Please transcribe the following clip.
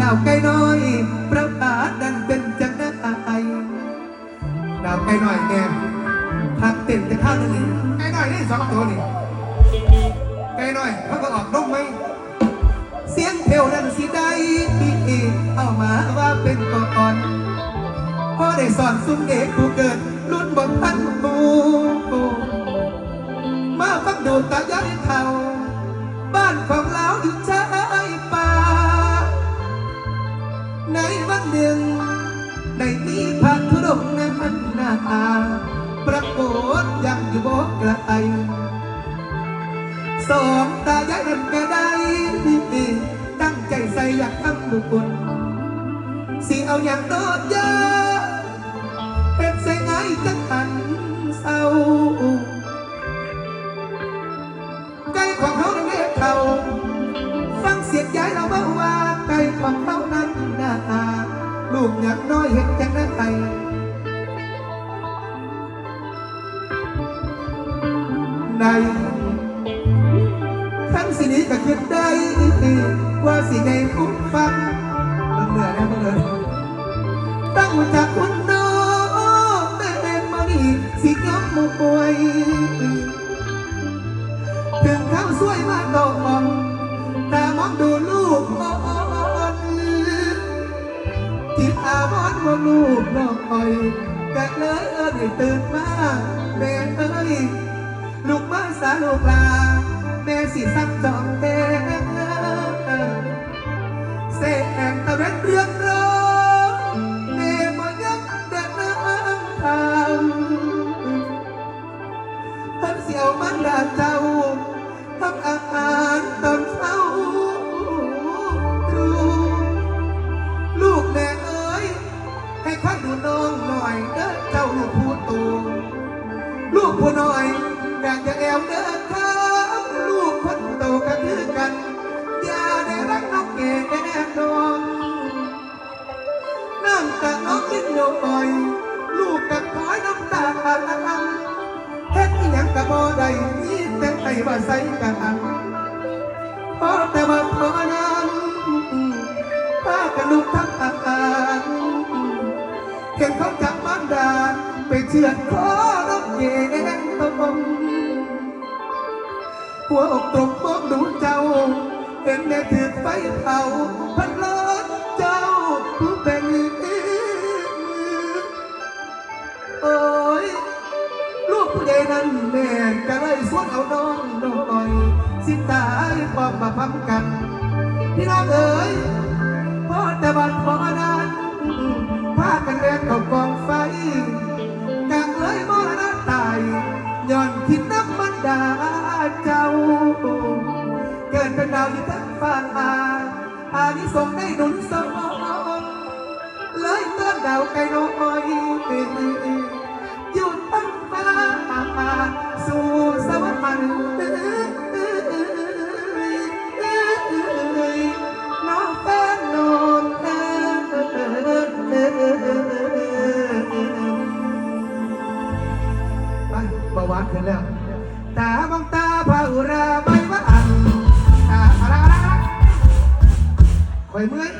ดาวไก่น้อยประกาศดันเป็นจังได้ดาวไก่น้อยแกพักเต็มจะข้างนึงไก่น้อยนี่สองตัวนี่ไก่น้อยเขาก็ออกนกไหมเสียงเพลวนั้นสิได้เอามาว่าเป็นก่อนพอได้สอนซุ้มเอกผู้เกิดรุ่นบนพันหมูมาฟังดูตาย้อยเท่า หนึ่งในมีพระธุดงค์นั้นนาปรากฏยังอยู่บกไกลสองตายายนั่นก็ได้ตั้งใจใส่อยากทำบุญคุณสิเอาอย่างโดดเยอะเป็นใส่ไงจังหันเศร้าไก่ของเขานั้นเรียกเขาฟังเสียงยายเราเมาว่าไก่ของเขานั้นน่า ลูกอยากน้อยเห็นจังนั้นไก่ในทั้งสินี้ก็คิดได้ว่าสิในคุ้มฟังมันเหนื่อยนะมันเหนื่อยตั้งจากคุณน้องแม่มานี่สิยอมมป่วยถึงเขาสวยมากดอกมอ ว่าลูกน้องคอยก็เลยเออได้ตื่นมาแม่เอ้ยลูกมาสาลูกลาแม่สิสักดอกแดงเสกแห่งตะเวนเรื่องรองแม่มายักเดินน้ำทางท่านเสียวมันดาเจ้า ผู้น้อยอยากจะแอวเดินครับลูกคนโตก็คือกัน อย่าได้รักน้องเก๋แน่นอนน้ำตาน้องลิ้นโยอย ลูกกับคอยน้ำตาอาลังเฮ็ดอีหยังกับบ่ได้มีแต่ไห้ว่าใส่กันพอแต่ว่าพอนั้นพากันลูกทั้งอาการเห็นเขาจับมันดาไปเชือดคอ น้งเย็นตมหัวอกตรงมองดูเจ้า เห็นแม่ถือไฟเผาพันล้นเจ้าผู้เป็นโอ้ยลูกผู้ใหญ่นั้นแม่ก็เลยสวนเอาน้องน้อยสิตายพร้อมมาพัมกัน พี่น้องเอ๋ยพอแต่บัดพอนั้นพากันแบกเข้ากองไฟ เป็นดาวอยู่ทั้งฟ้าอานิสงส์ได้หนุนสมองเลยเตือนดาวไกลน้อยอยู่ตั้งฟ้าสู่สวรรค์มันน้องแฟนนอนไปเบาหวานขึ้นแล้วตามอง อันอ่าอะไรอะไรอะไรคอยเมื่อย